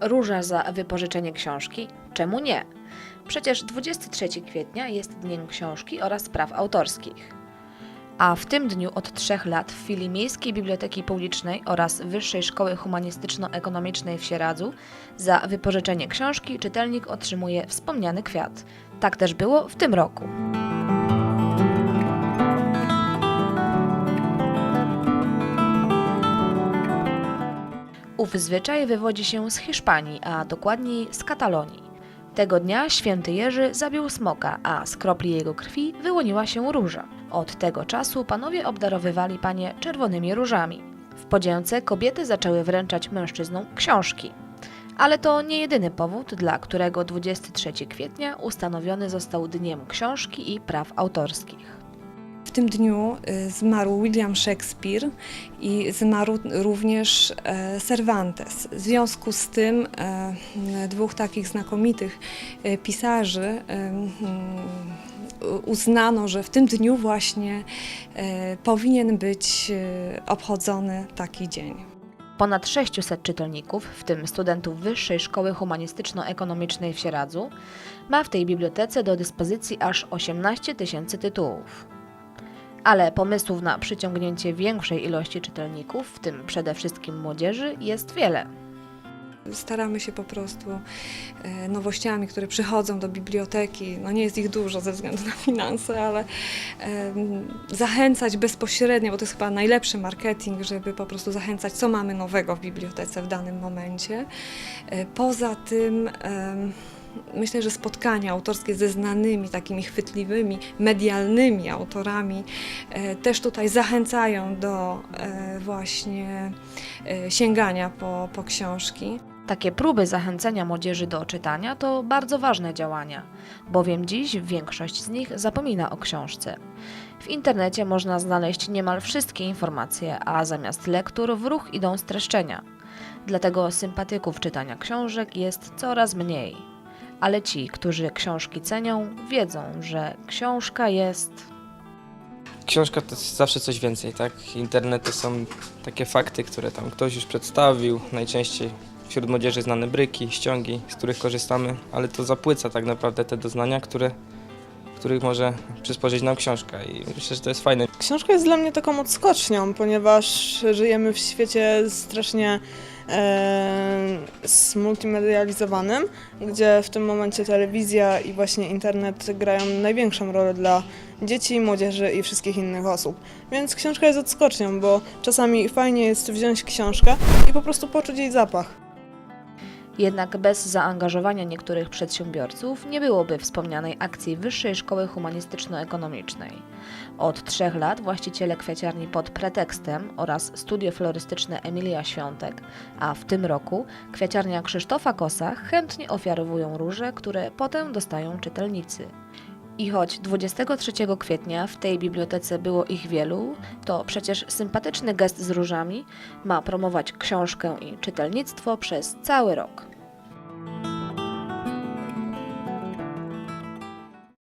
Róża za wypożyczenie książki? Czemu nie? Przecież 23 kwietnia jest Dniem Książki oraz Praw Autorskich. A w tym dniu od trzech lat w filii Miejskiej Biblioteki Publicznej oraz Wyższej Szkoły Humanistyczno-Ekonomicznej w Sieradzu za wypożyczenie książki czytelnik otrzymuje wspomniany kwiat. Tak też było w tym roku. Ów zwyczaj wywodzi się z Hiszpanii, a dokładniej z Katalonii. Tego dnia święty Jerzy zabił smoka, a z kropli jego krwi wyłoniła się róża. Od tego czasu panowie obdarowywali panie czerwonymi różami. W podzięce kobiety zaczęły wręczać mężczyznom książki. Ale to nie jedyny powód, dla którego 23 kwietnia ustanowiony został Dniem Książki i Praw Autorskich. W tym dniu y, zmarł William Shakespeare i zmarł również e, Cervantes. W związku z tym e, dwóch takich znakomitych e, pisarzy mm, uznano, że w tym dniu właśnie powinien być obchodzony taki dzień. Ponad 600 czytelników, w tym studentów Wyższej Szkoły Humanistyczno-Ekonomicznej w Sieradzu, ma w tej bibliotece do dyspozycji aż 18 tysięcy tytułów. Ale pomysłów na przyciągnięcie większej ilości czytelników, w tym przede wszystkim młodzieży, jest wiele. Staramy się po prostu e, nowościami, które przychodzą do biblioteki, no nie jest ich dużo ze względu na finanse, ale zachęcać bezpośrednio, bo to jest chyba najlepszy marketing, żeby po prostu zachęcać, co mamy nowego w bibliotece w danym momencie. E, Poza tym myślę, że spotkania autorskie ze znanymi, takimi chwytliwymi, medialnymi autorami e, też tutaj zachęcają do e, właśnie e, sięgania po, po książki. Takie próby zachęcenia młodzieży do czytania to bardzo ważne działania, bowiem dziś większość z nich zapomina o książce. W internecie można znaleźć niemal wszystkie informacje, a zamiast lektur w ruch idą streszczenia. Dlatego sympatyków czytania książek jest coraz mniej. Ale ci, którzy książki cenią, wiedzą, że książka jest Książka to jest zawsze coś więcej, tak? Internet to są takie fakty, które tam ktoś już przedstawił, najczęściej wśród młodzieży znane bryki, ściągi, z których korzystamy, ale to zapłyca tak naprawdę te doznania, które, których może przysporzyć nam książka i myślę, że to jest fajne. Książka jest dla mnie taką odskocznią, ponieważ żyjemy w świecie strasznie zmultimedializowanym, gdzie w tym momencie telewizja i właśnie internet grają największą rolę dla dzieci, młodzieży i wszystkich innych osób. Więc książka jest odskocznią, bo czasami fajnie jest wziąć książkę i po prostu poczuć jej zapach. Jednak bez zaangażowania niektórych przedsiębiorców nie byłoby wspomnianej akcji Wyższej Szkoły Humanistyczno-Ekonomicznej. Od trzech lat właściciele kwiaciarni pod pretekstem oraz studio florystyczne Emilia Świątek, a w tym roku kwiaciarnia Krzysztofa Kosa chętnie ofiarowują róże, które potem dostają czytelnicy. I choć 23 kwietnia w tej bibliotece było ich wielu, to przecież sympatyczny gest z różami ma promować książkę i czytelnictwo przez cały rok.